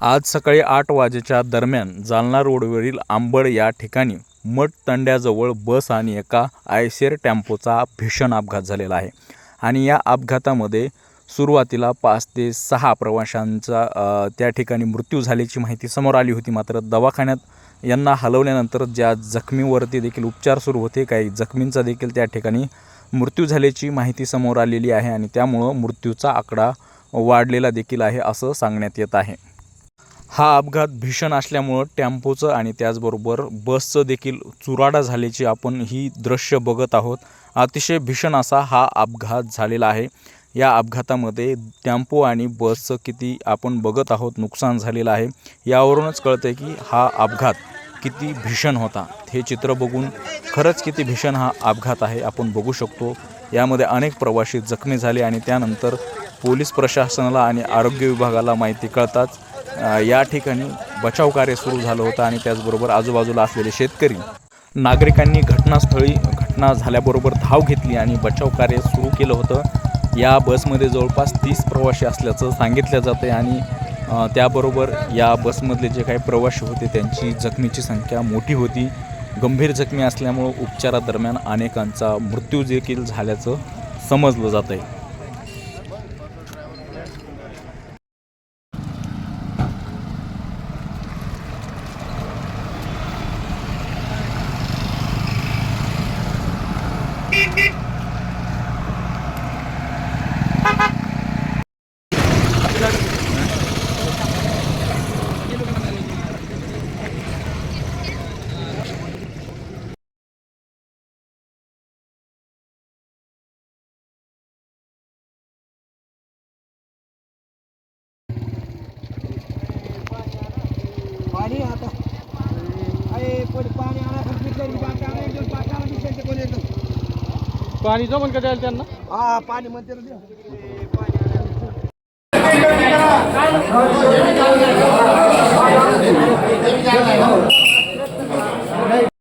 आज सकाळी आठ वाजेच्या दरम्यान जालना रोडवरील आंबड या ठिकाणी मठ तंड्याजवळ बस आणि एका आयसेर टेम्पोचा भीषण अपघात झालेला आहे. आणि या अपघातामध्ये सुरुवातीला पाच ते सहा प्रवाशांचा त्या ठिकाणी मृत्यू झाल्याची माहिती समोर आली होती. मात्र दवाखान्यात यांना हलवल्यानंतर ज्या जखमीवरती देखील उपचार सुरू होते काही जखमींचा देखील त्या ठिकाणी मृत्यू झाल्याची माहिती समोर आलेली आहे आणि त्यामुळं मृत्यूचा आकडा वाढलेला देखील आहे असं सांगण्यात येत आहे. हा अपघात भीषण असल्यामुळं टेम्पोचं आणि त्याचबरोबर बसचं देखील चुराडा झाल्याची आपण ही दृश्य बघत आहोत. अतिशय भीषण असा हा अपघात झालेला आहे. या अपघातामध्ये टेम्पो आणि बसचं किती आपण बघत आहोत नुकसान झालेलं आहे. यावरूनच कळतं आहे की हा अपघात किती भीषण होता. हे चित्र बघून खरंच किती भीषण हा अपघात आहे आपण बघू शकतो. यामध्ये अनेक प्रवासी जखमी झाले आणि त्यानंतर पोलीस प्रशासनाला आणि आरोग्य विभागाला माहिती कळताच या ठिकाणी बचाव कार्य सुरू झालं होतं आणि त्याचबरोबर आजूबाजूला असलेले शेतकरी नागरिकांनी घटनास्थळी घटना झाल्याबरोबर धाव घेतली आणि बचाव कार्य सुरू केलं होतं. या बसमध्ये जवळपास तीस प्रवासी असल्याचं सांगितलं जातं आहे आणि त्याबरोबर या बसमधले जे काही प्रवासी होते त्यांची जखमीची संख्या मोठी होती. गंभीर जखमी असल्यामुळं उपचारादरम्यान अनेकांचा मृत्यू देखील झाल्याचं समजलं जात आहे पाणी आता अरे कोणी पाणी आणा सांगितलं बाकी आणा एक दिवस बाकी आणा दुसऱ्यांचे कोणी येतं पाणी जमन का द्यायला त्यांना? हा पाणी म्हणते.